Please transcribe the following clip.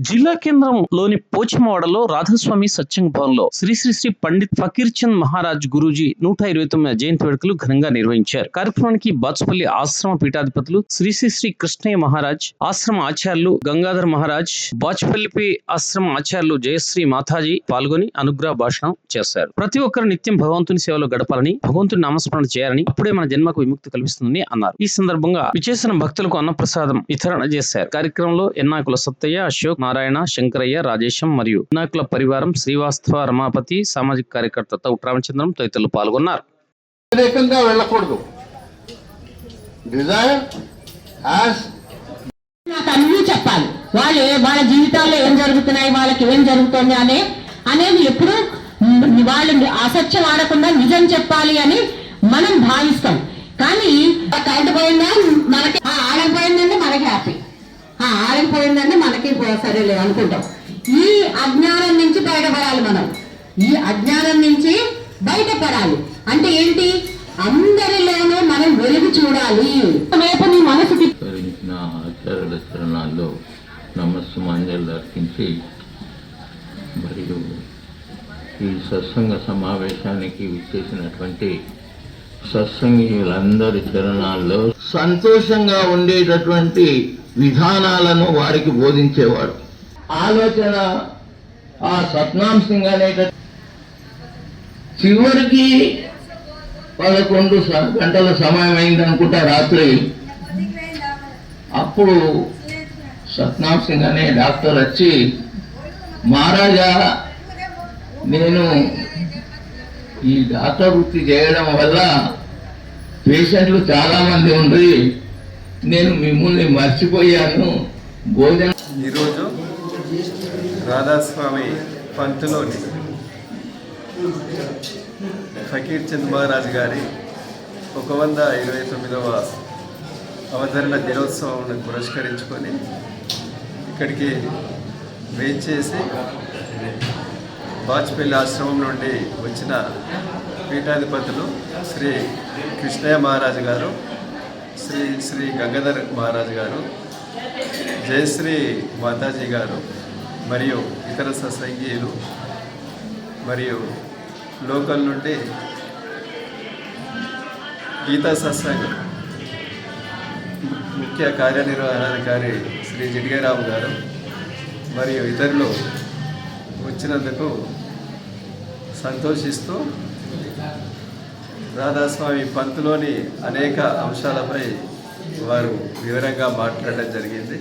జిల్లా కేంద్రంలోని పోచమవాడలో రాధాస్వామి సత్సంగ్ భవన్లో శ్రీ శ్రీ శ్రీ పండిత్ ఫకీర్ చంద్ మహారాజ్ గురూజీ నూట ఇరవై తొమ్మిది జయంతి వేడుకలు ఘనంగా నిర్వహించారు. కార్యక్రమానికి బాచుపల్లి ఆశ్రమ పీఠాధిపతులు శ్రీ శ్రీ శ్రీ కృష్ణయ్య మహారాజ్ ఆశ్రమ ఆచార్యులు గంగాధర్ మహారాజ్ బాచుపల్లిపై ఆశ్రమ ఆచార్యులు జయశ్రీ మాతాజీ పాల్గొని అనుగ్రహ భాషణం చేశారు. ప్రతి ఒక్కరు నిత్యం భగవంతుని సేవలో గడపాలని భగవంతుని నామస్మరణ చేయాలని అప్పుడే మన జన్మకు విముక్తి కల్పిస్తుందని అన్నారు. ఈ సందర్భంగా విచేసిన భక్తులకు అన్నప్రసాదం వితరణ చేశారు. కార్యక్రమంలో ఎన్నాకుల సత్తయ్య అశోక్ నారాయణ శంకరయ్య రాజేశం మరియు ఎన్నాకుల పరివారం శ్రీవాస్తవ రమాపతి సామాజిక కార్యకర్త తౌట్ రామచంద్రం తదితరులు పాల్గొన్నారు. వ్యతిరేకంగా వెళ్ళకూడదు. డిజైర్ యాజ్ నాకు అన్నీ చెప్పాలి. వాళ్ళు వాళ్ళ జీవితాల్లో ఏం జరుగుతున్నాయి వాళ్ళకి ఏం జరుగుతుంది అనే అనేది ఎప్పుడు వాళ్ళు అసత్యం ఆడకుండా నిజం చెప్పాలి అని మనం భావిస్తాం. కానీ ఆ కరెంట్ పోయిందా మనకి ఆ ఆడకపోయిందంటే మనకి హ్యాపీ ఆ మనకి సరేలే అనుకుంటాం. ఈ అజ్ఞానం నుంచి బయటపడాలి మనం. ఈ అజ్ఞానం నుంచి బయటపడాలి. అంటే ఏంటి? అందరిలోనూ మనం వెలుగు చూడాలి. వైపు నీ మనసుకి విస్తరించిన ఆచార్యుల చరణాల్లో అర్పించి మరియు ఈ సత్సంగ సమావేశానికి విచ్చేసినటువంటి సత్సంగీయులందరి చరణాల్లో సంతోషంగా ఉండేటటువంటి విధానాలను వారికి బోధించేవాడు ఆలోచన ఆ సత్నాం సింగ్ అనేట చివరికి పదకొండు స- గంటల సమయం అయిందనుకుంటా రాత్రి. అప్పుడు సత్నాం సింగ్ అనే డాక్టర్ వచ్చి మహారాజా నేను ఈ డాక్టర్ వృత్తి చేయడం వల్ల పేషెంట్లు చాలా మంది ఉండ్రి. నేను మిమ్మల్ని మర్చిపోయాను. భోజనం ఈరోజు రాధాస్వామి పంతులోని ఫకీర్ చంద్ మహారాజ్ గారి ఒక వంద ఇరవై తొమ్మిదవ అవతరణ దినోత్సవం పురస్కరించుకొని ఇక్కడికి వేయించేసి వాజ్పేయి ఆశ్రమం నుండి వచ్చిన పీఠాధిపతులు శ్రీ కృష్ణయ్య మహారాజు గారు శ్రీ శ్రీ గంగాధర్ మహారాజు గారు జయశ్రీ మాతాజీ గారు మరియు ఇతర సత్సంగీయులు మరియు లోకల్ నుండి గీతా సత్సంగ్ ముఖ్య కార్యనిర్వహణాధికారి శ్రీ జిడిగరావు గారు మరియు ఇతరులు వచ్చినందుకు సంతోషిస్తూ రాధాస్వామి పంతులోని అనేక అంశాలపై వారు వివరంగా మాట్లాడడం జరిగింది.